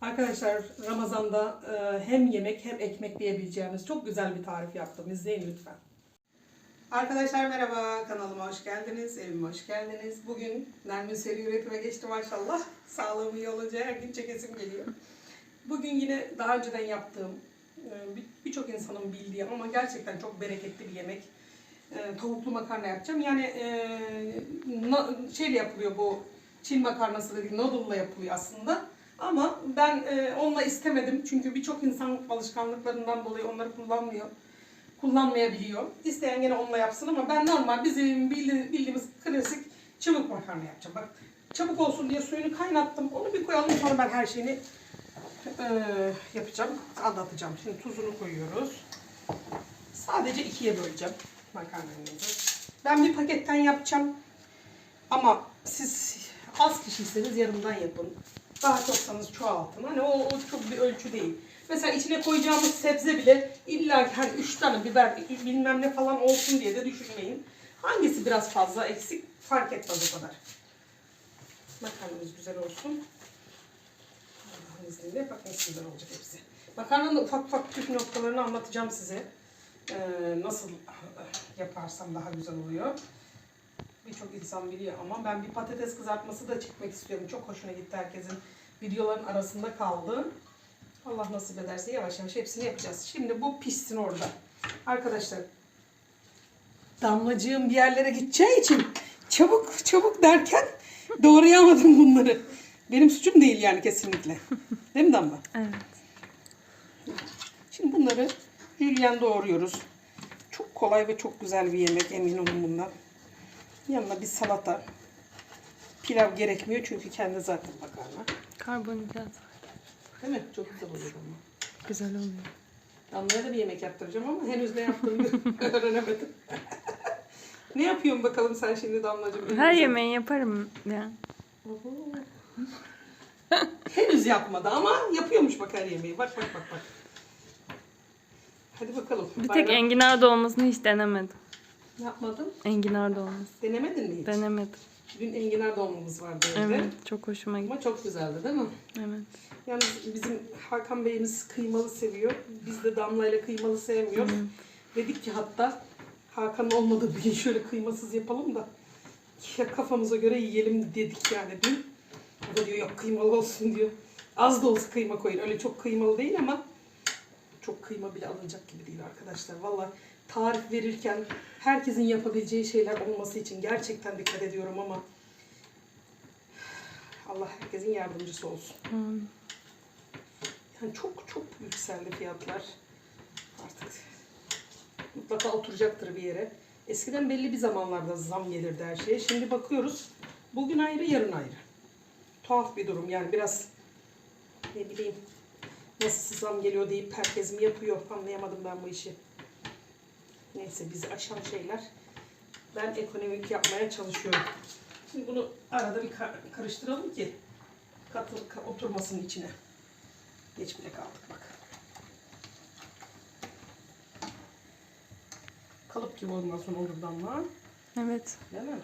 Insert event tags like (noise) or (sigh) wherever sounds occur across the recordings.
Arkadaşlar Ramazan'da e, hem yemek hem ekmek diyebileceğimiz çok güzel bir tarif yaptım. İzleyin lütfen. Arkadaşlar merhaba, kanalıma hoş geldiniz, evime hoş geldiniz. Bugün Nermin seri üretime geçti maşallah. Sağlığım iyi olunca her gün çekesim geliyor. Bugün yine daha önceden yaptığım, e, bir- birçok insanın bildiği ama gerçekten çok bereketli bir yemek. E, Tavuklu makarna yapacağım. Yani şeyle yapılıyor bu Çin makarnası dediğim noodle'la yapılıyor aslında. Ama ben e, onunla istemedim çünkü birçok insan alışkanlıklarından dolayı onları kullanmıyor. Kullanmayabiliyor. İsteyen gene onunla yapsın ama ben normal bizim bildi- bildiğimiz klasik çabuk makarna yapacağım. Bak çabuk olsun diye suyunu kaynattım. Onu bir koyalım sonra ben her şeyini e, yapacağım, anlatacağım. Şimdi tuzunu koyuyoruz. Sadece ikiye böleceğim makarnamızı. Ben bir paketten yapacağım. Ama siz az kişiyseniz yarımdan yapın. Daha çoksanız çoğaltın. Hani o, o çok bir ölçü değil. Mesela içine koyacağımız sebze bile illa ki hani üç tane biber bilmem ne falan olsun diye de düşünmeyin. Hangisi biraz fazla eksik fark etmez o kadar. Makarnamız güzel olsun. Allah'ın izniyle bak nasıl güzel olacak hepsi. Makarnanın ufak ufak püf noktalarını anlatacağım size. Ee, nasıl yaparsam daha güzel oluyor. Birçok insan biliyor ama ben bir patates kızartması da çekmek istiyorum. Çok hoşuna gitti herkesin. Videoların arasında kaldı. Allah nasip ederse yavaş yavaş hepsini yapacağız. Şimdi bu pişsin orada. Arkadaşlar damlacığım bir yerlere gideceği için çabuk çabuk derken (laughs) doğrayamadım bunları. Benim suçum değil yani kesinlikle. Değil mi Damla? (laughs) Evet. Şimdi bunları jülyen doğruyoruz. Çok kolay ve çok güzel bir yemek emin olun bundan. Yanına bir salata. Pilav gerekmiyor çünkü kendi zaten makarna. Karbonhidrat. Değil mi? Çok güzel oluyor ama. Güzel oluyor. Damlaya da bir yemek yaptıracağım ama henüz ne yaptığımı (laughs) öğrenemedim. ne yapıyorsun bakalım sen şimdi Damlacığım? Her yemeği yaparım ya. Henüz yapmadı ama yapıyormuş bak her yemeği. Bak bak bak bak. Hadi bakalım. Bir tek enginar dolmasını hiç denemedim. Ne yapmadın? Enginar dolması. Denemedin mi hiç? Denemedim. Dün enginar dolmamız vardı evde. Evet. Çok hoşuma gitti. Ama çok güzeldi değil mi? Evet. Yalnız bizim Hakan Bey'imiz kıymalı seviyor. Biz de Damla ile kıymalı sevmiyoruz. Dedik ki hatta Hakan'ın olmadığı bir gün şöyle kıymasız yapalım da ya kafamıza göre yiyelim dedik yani dün. O da diyor yok kıymalı olsun diyor. Az da olsa kıyma koyun. Öyle çok kıymalı değil ama çok kıyma bile alınacak gibi değil arkadaşlar. Vallahi tarif verirken herkesin yapabileceği şeyler olması için gerçekten dikkat ediyorum ama Allah herkesin yardımcısı olsun. Hmm. Yani çok çok yükseldi fiyatlar. Artık mutlaka oturacaktır bir yere. Eskiden belli bir zamanlarda zam gelirdi her şeye. Şimdi bakıyoruz. Bugün ayrı, yarın ayrı. Tuhaf bir durum yani biraz ne bileyim nasıl zam geliyor deyip herkes mi yapıyor anlayamadım ben bu işi. Neyse bizi aşan şeyler. Ben ekonomik yapmaya çalışıyorum. Şimdi bunu arada bir kar- karıştıralım ki katı, ka- oturmasın içine. Geç bile kaldık bak. Kalıp gibi ondan sonra olur damla. Evet. Değil mi?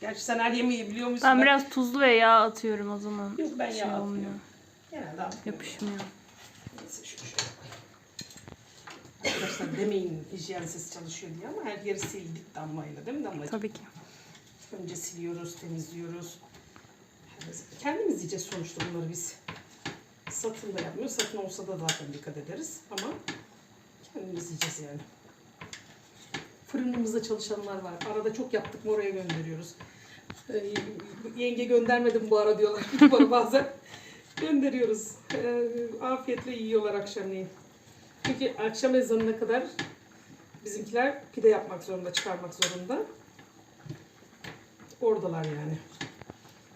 Gerçi sen her yemeği biliyor musun? Ben biraz tuzlu ve yağ atıyorum o zaman. Yok ben şey yağ olmuyor. atmıyorum. Genelde atmıyorum. Yapışmıyor. Neyse şu şöyle koyayım. Arkadaşlar demeyin hijyensiz çalışıyor diye ama her yeri sildik damlayla değil mi damlacığım? Tabii ki. Önce siliyoruz, temizliyoruz. Kendimiz yiyeceğiz sonuçta bunları biz. Satın da yapmıyoruz. Satın olsa da zaten dikkat ederiz. Ama kendimiz yiyeceğiz yani. Fırınımızda çalışanlar var. Arada çok yaptık mı oraya gönderiyoruz. Ee, yenge göndermedim bu ara diyorlar (laughs) bana bazen. Gönderiyoruz. Ee, afiyetle yiyorlar akşamleyin. Çünkü akşam ezanına kadar bizimkiler pide yapmak zorunda, çıkarmak zorunda. Oradalar yani.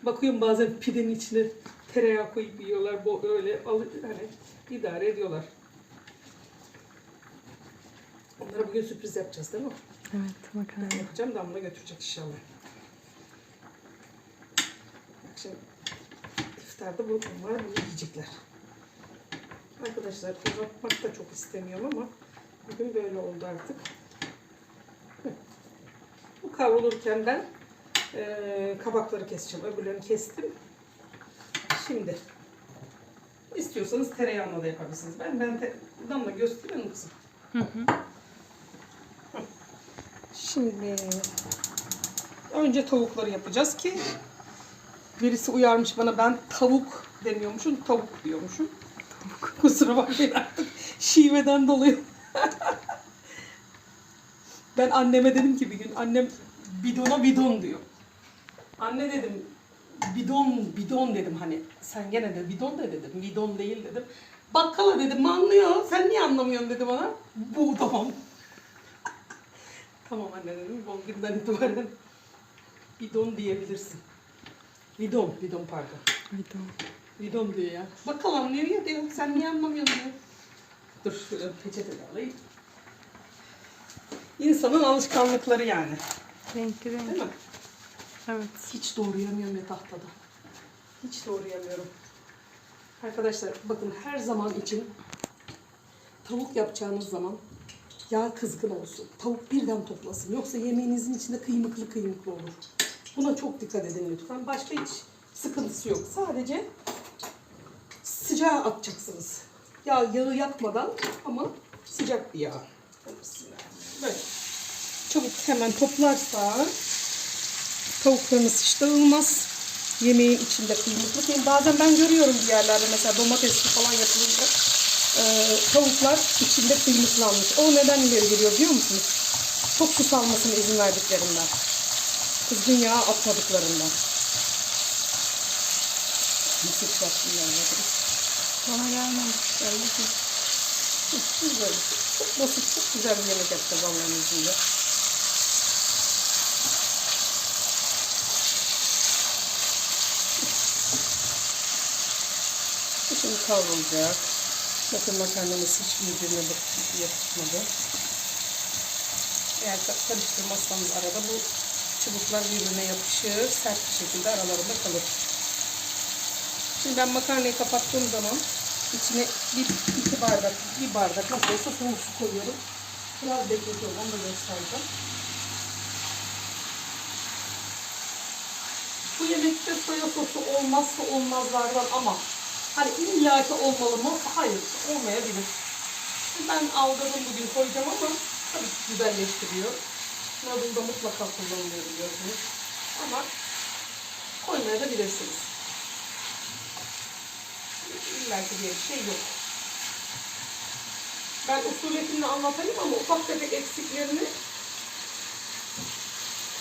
Bakıyorum bazen pidenin içine tereyağı koyup yiyorlar. Bu öyle hani idare ediyorlar. Onlara bugün sürpriz yapacağız değil mi? Evet makarna. Ben yapacağım Damla götürecek inşallah. Bak şimdi iftarda bu onlar bunu yiyecekler. Arkadaşlar uzatmak da çok istemiyorum ama bugün böyle oldu artık. Bu kavrulurken ben eee, kabakları keseceğim. Öbürlerini kestim. Şimdi istiyorsanız tereyağına da yapabilirsiniz. Ben ben te, buradan da gösteriyorum kızım. Hı hı. Şimdi önce tavukları yapacağız ki birisi uyarmış bana ben tavuk demiyormuşum, tavuk diyormuşum. (laughs) Kusura bakmayın artık şiveden dolayı. (laughs) ben anneme dedim ki bir gün annem bidona bidon diyor. Anne dedim bidon bidon dedim hani sen gene de bidon de dedim bidon değil dedim. Bakkala dedim anlıyor sen niye anlamıyorsun dedi bana. Bu tamam. (laughs) Tamam anne dedim. O günden itibaren bidon diyebilirsin. Bidon, bidon pardon. Video. Bidon diyor ya. Bakalım anlıyor ya diyor. Sen niye anlamıyorsun diyor. Dur şöyle peçete de alayım. İnsanın alışkanlıkları yani. Renkli Değil renk. mi? Evet. Hiç doğrayamıyorum ya tahtada. Hiç doğrayamıyorum. Arkadaşlar bakın her zaman için tavuk yapacağınız zaman yağ kızgın olsun. Tavuk birden toplasın. Yoksa yemeğinizin içinde kıymıklı kıymıklı olur. Buna çok dikkat edin lütfen. Başka hiç sıkıntısı yok. Sadece sıcağa atacaksınız. Yağ, yağı yakmadan ama sıcak bir yağ. Böyle. Çabuk hemen toplarsa tavuklarınız hiç dağılmaz. Yemeğin içinde kıymıklı. Şimdi bazen ben görüyorum bir yerlerde mesela domatesli falan yapılınca e, tavuklar içinde kıymıklanmış. O neden ileri geliyor biliyor musunuz? Çok su salmasına izin verdiklerinden. Kızgın yağ atmadıklarından. Nasıl çıkarttım yani? Bana gelmedi. Geldi ki. Güzel. Çok basit, çok güzel bir yemek yapacağız Allah'ın izniyle. Şimdi kavrulacak. Bakın makarnamız hiç birbirine yapışmadı. Eğer ka- karıştırmazsanız arada bu çubuklar birbirine yapışır. Sert bir şekilde aralarında kalır. Şimdi ben makarnayı kapattığım zaman içine bir iki bardak, bir bardak nasıl olsa soğuk su koyuyorum. Biraz bekletiyorum, onu da göstereceğim. Bu yemekte soya sosu olmazsa olmazlardan ama hani illaki olmalı mı? Hayır, olmayabilir. Ben aldırdım bugün koyacağım ama tabii ki güzelleştiriyor. Noodle'da mutlaka kullanılıyor biliyorsunuz. Ama koymaya da bilirsiniz. İlla ki diye bir şey yok. Ben usuliyetini anlatayım ama ufak tefek eksiklerini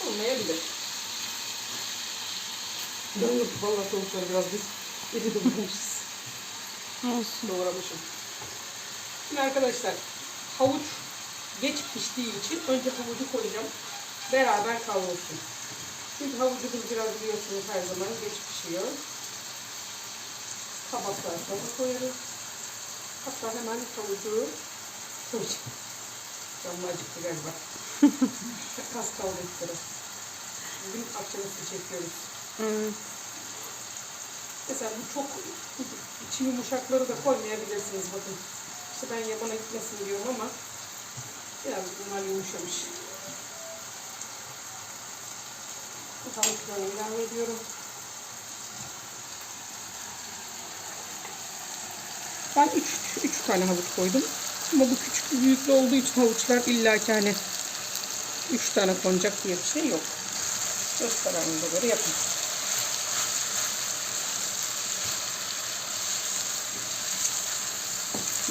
olmayabilir. Yok vallahi tavukları biraz biz iri doğramışız. Olsun. Doğramışım. Şimdi arkadaşlar havuç geç piştiği için önce havucu koyacağım. Beraber kavrulsun. Çünkü havucumuz biraz biliyorsunuz her zaman geç pişiyor. Tabaklar sonra koyarız. Hatta hemen havucu koyacağım. Canım acıktı galiba. (laughs) Kas kaldı iftara. Bugün akşamüstü çekiyoruz. Evet. Mesela bu çok içi yumuşakları da koymayabilirsiniz bakın. İşte ben yabana gitmesin diyorum ama biraz bunlar yumuşamış. Bu tavuklarını ilave ediyorum. Ben 3 üç tane havuç koydum. Ama bu küçük büyüklü olduğu için havuçlar illa ki hani 3 tane konacak diye bir şey yok. Göz kararınıza göre yapın.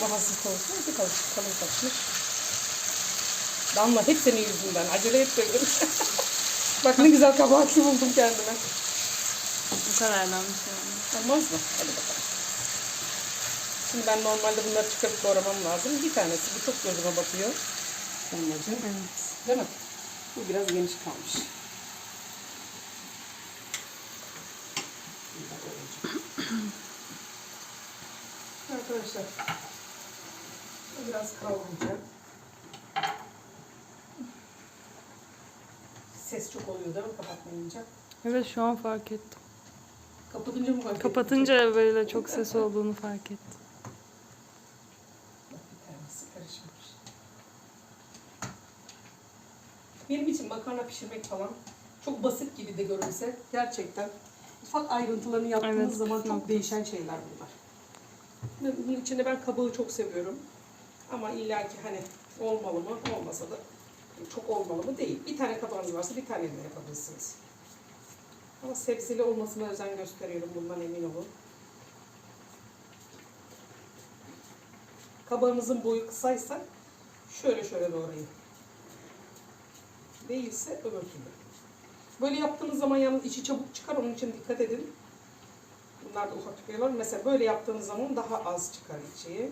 Mahasız tavuklar bir kalın, kalın kaçmış. Damla hep senin yüzünden. Acele etmedim. (laughs) Bak ne güzel kabahatli buldum kendime. Bu şey olmaz. Olmaz mı? Hadi bakalım. Şimdi ben normalde bunları çıkarıp doğramam lazım. Bir tanesi bu çok gözüme batıyor. Damlacığım. Evet. Değil mi? Bu biraz geniş kalmış. (clears throat) Arkadaşlar bu biraz kavrulacak. Ses çok oluyor değil mi kapatmayınca? Evet şu an fark ettim. Kapatınca mı fark ettin? Kapatınca böyle çok ses olduğunu fark ettim. Bak bir tanesi karışmış. Benim için makarna pişirmek falan çok basit gibi de görünse gerçekten ufak ayrıntılarını yaptığınız Evet, zaman püf çok değişen şeyler bunlar. Bunun içinde ben kabuğu çok seviyorum. Ama illaki hani olmalı mı olmasa da çok olmalı mı değil. Bir tane kabağınız varsa bir tane de yapabilirsiniz. Ama sebzeli olmasına özen gösteriyorum bundan emin olun. Kabağınızın boyu kısaysa şöyle şöyle doğrayın. Değilse öbür türlü. Böyle yaptığınız zaman yalnız içi çabuk çıkar onun için dikkat edin. Bunlar da ufak tükeler. Mesela böyle yaptığınız zaman daha az çıkar içi.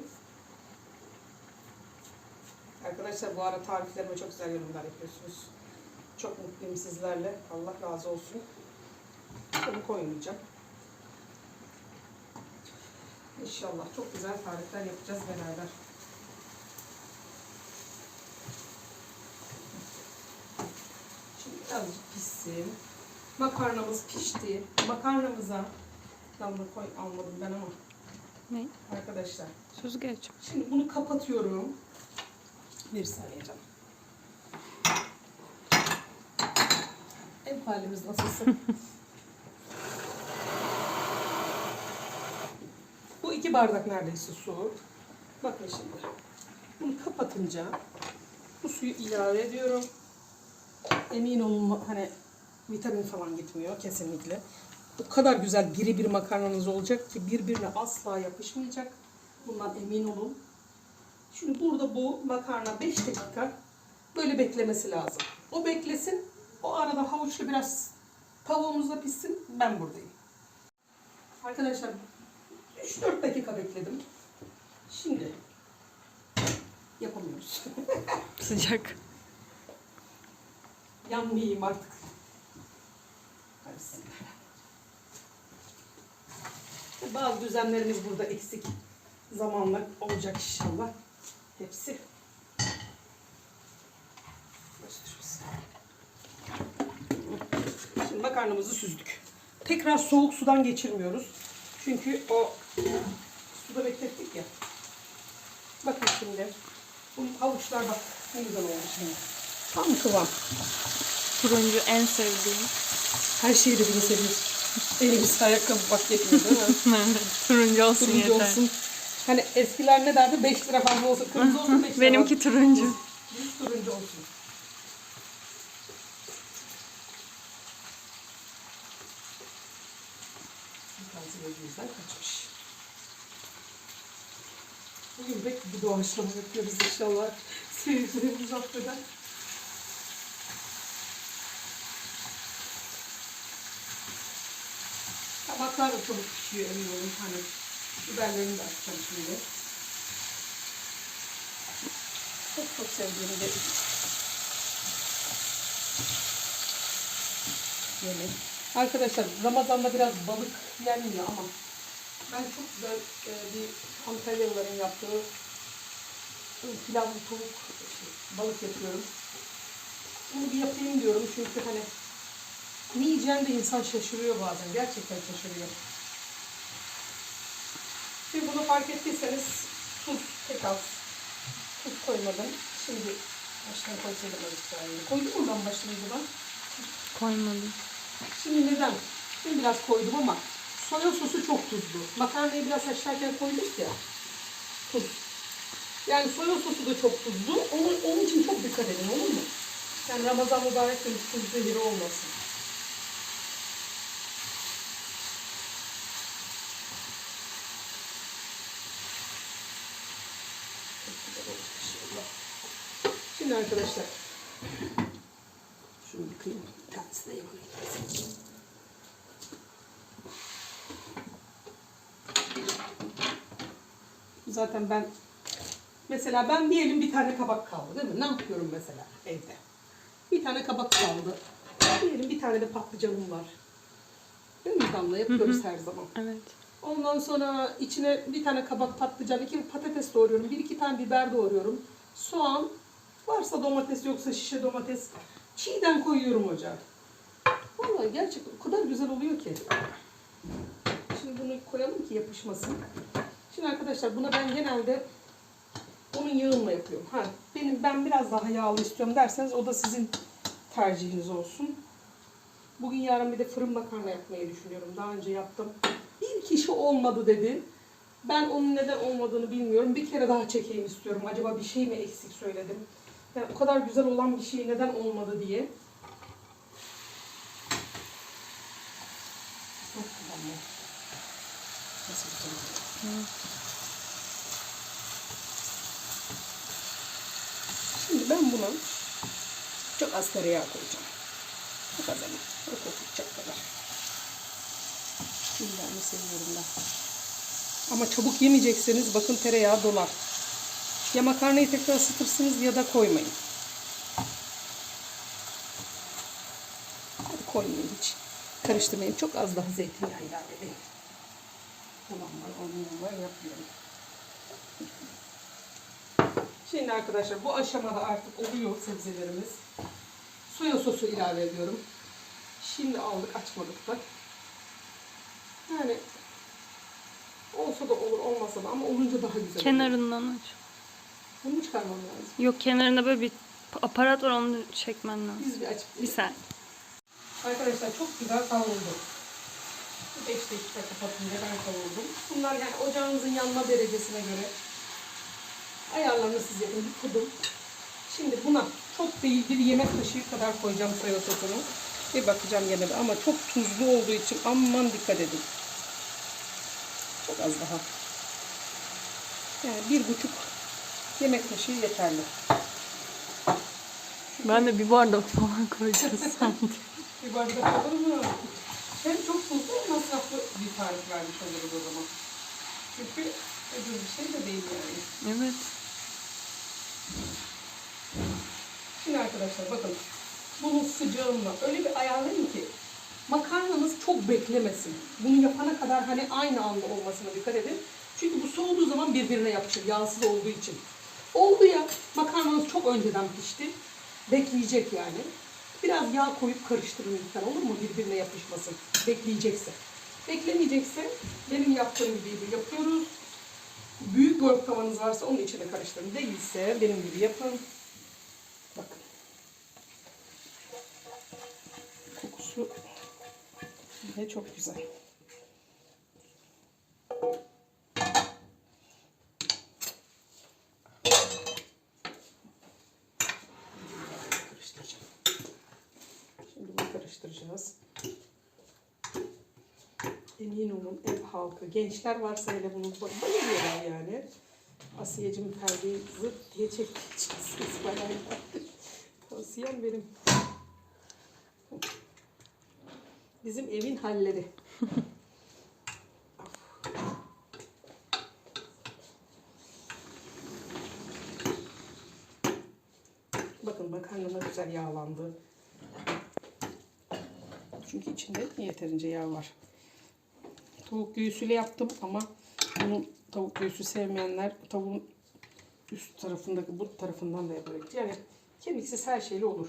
Arkadaşlar bu ara tariflerime çok güzel yorumlar yapıyorsunuz. Çok mutluyum sizlerle. Allah razı olsun. Bunu koymayacağım. İnşallah çok güzel tarifler yapacağız beraber. Şimdi birazcık pişsin. Makarnamız pişti. Makarnamıza damla koy almadım ben ama Ne? arkadaşlar. Süzgeç. Şimdi bunu kapatıyorum. Bir saniye canım. Ev halimiz nasılsın? (laughs) Bu iki bardak neredeyse su. Bakın şimdi. Bunu kapatınca bu suyu ilave ediyorum. Emin olun hani vitamin falan gitmiyor kesinlikle. O kadar güzel biri bir makarnanız olacak ki birbirine asla yapışmayacak. Bundan emin olun. Şimdi burada bu makarna 5 dakika böyle beklemesi lazım. O beklesin. O arada havuçlu biraz tavuğumuz da pişsin. Ben buradayım. Arkadaşlar 3-4 dakika bekledim. Şimdi yapamıyoruz. (laughs) Sıcak. Yanmayayım artık. Bismillah. Bazı düzenlerimiz burada eksik. Zamanla olacak inşallah. Hepsi. Şimdi makarnamızı süzdük. Tekrar soğuk sudan geçirmiyoruz. Çünkü o suda beklettik ya. Bakın şimdi. Bu havuçlar bak ne güzel oldu şimdi. Tam kıvam. Turuncu en sevdiğim. Her şeyi de bunu seviyoruz. Elimiz ayakkabı bak yetmiyor değil mi? (laughs) turuncu olsun turuncu yeter. olsun. Hani eskiler ne derdi? 5 lira fazla olsa kırmızı olsun 5 lira Benimki turuncu. Biz turuncu olsun. Gözümüzden kaçmış. Bugün pek bir doğaçlama yapıyoruz inşallah. (laughs) Seyircilerimiz affeder. Tabaklar da çabuk pişiyor emin. Hani biberlerini de açacağım şimdi. Çok çok sevdiğim bir yemek. Arkadaşlar Ramazan'da biraz balık yenmiyor ama ben çok güzel e, bir Antalyalıların yaptığı pilavlı tavuk şey, balık yapıyorum. Bunu bir yapayım diyorum çünkü hani ne yiyeceğini de insan şaşırıyor bazen. Gerçekten şaşırıyor. Şimdi bunu fark ettiyseniz tuz tek az. Tuz koymadım. Şimdi baştan koysaydım öyle Koydum mu ben başlayınca Koymadım. Şimdi neden? Şimdi biraz koydum ama soya sosu çok tuzlu. Makarnayı biraz haşlarken koyduk ya. Tuz. Yani soya sosu da çok tuzlu. Onun, onun için çok dikkat edin olur mu? Yani Ramazan mübarek gün tuz zehiri olmasın. Çok güzel oldu inşallah. Şimdi arkadaşlar şunu yıkayayım. Bir tanesi de gitsin. Zaten ben mesela ben diyelim bir tane kabak kaldı değil mi? Ne yapıyorum mesela evde? Bir tane kabak kaldı. Diyelim bir tane de patlıcanım var. Değil mi Damla? Yapıyoruz her zaman. Evet. Ondan sonra içine bir tane kabak patlıcan, iki patates doğruyorum. Bir iki tane biber doğruyorum. Soğan, varsa domates yoksa şişe domates. Çiğden koyuyorum ocağa. Vallahi gerçekten o kadar güzel oluyor ki. Şimdi bunu koyalım ki yapışmasın. Şimdi arkadaşlar buna ben genelde onun yağınla yapıyorum. Ha, benim ben biraz daha yağlı istiyorum derseniz o da sizin tercihiniz olsun. Bugün yarın bir de fırın makarna yapmayı düşünüyorum. Daha önce yaptım. Bir kişi olmadı dedi. Ben onun neden olmadığını bilmiyorum. Bir kere daha çekeyim istiyorum. Acaba bir şey mi eksik söyledim? Yani o kadar güzel olan bir şey neden olmadı diye. Çok güzel. Nasıl güzel oldu? Şimdi ben buna çok az tereyağı koyacağım. Bu kadar. O kokacak kadar. Biberimi seviyorum ben. Ama çabuk yemeyecekseniz bakın tereyağı dolar. Ya makarnayı tekrar ısıtırsınız ya da koymayın. Koymayın hiç. Karıştırmayın. Çok az daha zeytinyağı ilave edin. Tamam ben onu var yapıyorum. Şimdi arkadaşlar bu aşamada artık oluyor sebzelerimiz. Soya sosu ilave ediyorum. Şimdi aldık açmadık da. Yani olsa da olur olmasa da ama olunca daha güzel. oluyor. Kenarından aç. Bunu çıkarmam lazım. Yok kenarında böyle bir aparat var onu çekmen lazım. Biz bir açıp Bir saniye. Arkadaşlar çok güzel kavruldu. 5 dakika kapatınca ben kavuruldum. Bunlar yani ocağınızın yanma derecesine göre ayarlarını siz yapın. Bir kudum. Şimdi buna çok değil bir yemek kaşığı kadar koyacağım soya sosunu. Bir bakacağım gene de ama çok tuzlu olduğu için aman dikkat edin. Çok az daha. Yani bir buçuk yemek kaşığı yeterli. Ben de bir bardak falan koyacağız sandım. (laughs) Bir bardak olur mu? Hem çok tuzlu hem masraflı bir tarif vermiş oluruz o zaman. Çünkü ucuz bir şey de değil yani. Evet. Şimdi arkadaşlar bakın. Bunun sıcağında öyle bir ayarlayın ki makarnanız çok beklemesin. Bunu yapana kadar hani aynı anda olmasına dikkat edin. Çünkü bu soğuduğu zaman birbirine yapışır yağsız olduğu için. Oldu ya makarnanız çok önceden pişti. Bekleyecek yani. Biraz yağ koyup karıştırın lütfen olur mu birbirine yapışmasın. Bekleyecekse. Beklemeyecekse benim yaptığım gibi yapıyoruz. Büyük golf tavanız varsa onun içine karıştırın. Değilse benim gibi yapın. Bakın. Kokusu yine çok güzel. Emin olun ev halkı, gençler varsa hele bunu bayılıyorlar yani. Asiyeciğim perdeyi zırt diye çekeceksiniz bayağı. Tavsiyem benim. Bizim evin halleri. Bakın makarnama güzel yağlandı. Çünkü içinde yeterince yağ var. Tavuk göğsüyle yaptım ama bunun tavuk göğsü sevmeyenler tavuğun üst tarafındaki but tarafından da yapabilir. Yani kemiksiz her şeyle olur.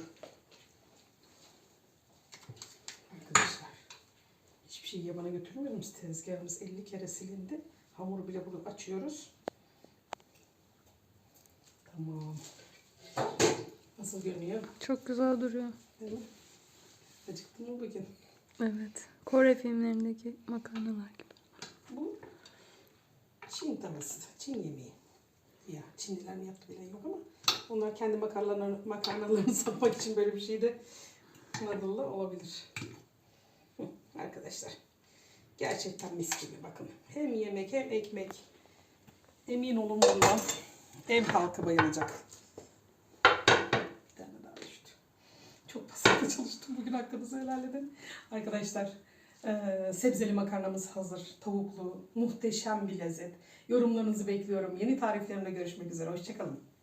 Arkadaşlar hiçbir şey yabana götürmüyoruz. Tezgahımız 50 kere silindi. Hamuru bile bunu açıyoruz. Tamam. Nasıl görünüyor? Çok güzel duruyor. Değil mi? Acıktın mı bugün? Evet. Kore filmlerindeki makarnalar gibi. Bu Çin tavası, Çin yemeği. Ya Çinlilerin yaptığı bile yok ama onlar kendi makarnalarını, makarnalarını (laughs) satmak için böyle bir şey de Anadolu'da olabilir. Arkadaşlar gerçekten mis gibi bakın. Hem yemek hem ekmek. Emin olun bundan ev halkı bayılacak. Bir tane daha düştü. Çok pasaklı çalıştım bugün hakkınızı helal edin. Arkadaşlar eee, sebzeli makarnamız hazır. Tavuklu, muhteşem bir lezzet. Yorumlarınızı bekliyorum. Yeni tariflerimde görüşmek üzere. Hoşçakalın.